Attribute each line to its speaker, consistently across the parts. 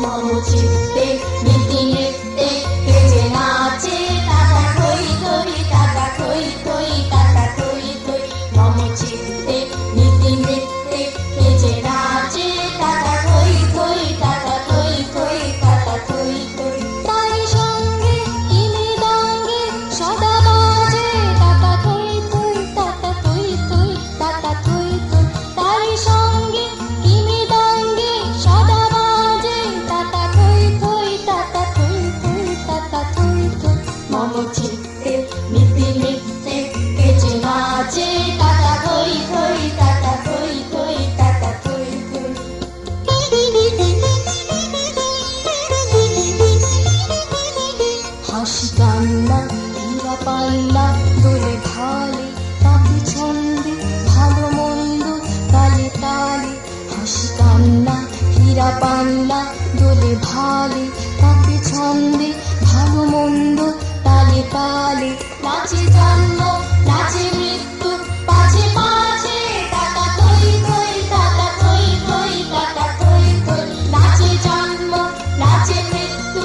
Speaker 1: Mamo ci pięknie চিত্তে নীতি নৃত্যে কেচে নাচে থই হাসি কান্না হীরা পাল্লা, দোলে ঢালে তাকে ছন্দে, ভালো ভালে তাকে ছন্দে, ভালো মন্দ তালে নাচে জন্ম মৃত্যু পাছে পাছে টাকা থই থই টাকা থই মৃত্যু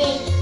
Speaker 1: big